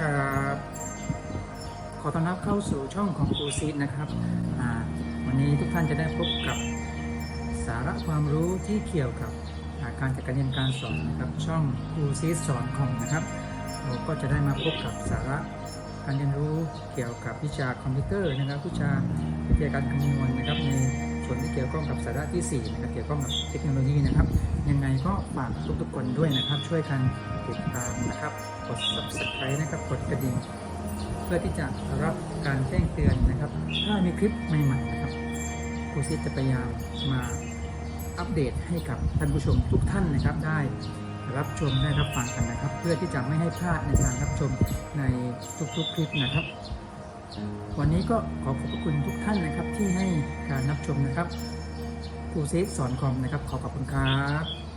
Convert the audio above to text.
ครับ ขอต้อนรับเข้าสู่ช่องของครูซีดนะครับวันนี้ทุกท่านจะได้พบกับสาระความรู้ที่เกี่ยวกับการจัดการเรียนการสอนนะครับช่องครูซีดสอนของนะครับเราก็จะได้มาพบกับสาระการเรียนรู้เกี่ยวกับวิชาคอมพิวเตอร์นะครับ วิชาวิทยาการคำนวณนะครับใน ส่วนที่เกี่ยวข้องกับสาระที่สี่นะครับ เกี่ยวข้องกับเทคโนโลยีนะครับ ยังไงก็ฝากทุกๆคนด้วยนะครับ ช่วยกันติดตามนะครับ กด subscribe นะครับ กดกระดิ่ง เพื่อที่จะรับการแจ้งเตือนนะครับ ถ้ามีคลิปใหม่ๆนะครับครูซิจะพยายามมาอัปเดตให้กับท่านผู้ชมทุกท่านนะครับ ได้รับชมได้รับฟังกันนะครับ เพื่อที่จะไม่ให้พลาดในการรับชมในทุกๆคลิปนะครับ วันนี้ก็ขอขอบพระคุณทุกท่านนะครับที่ให้การรับชมนะครับครูเซิดสอนคอมนะครับ ขอขอบคุณครับ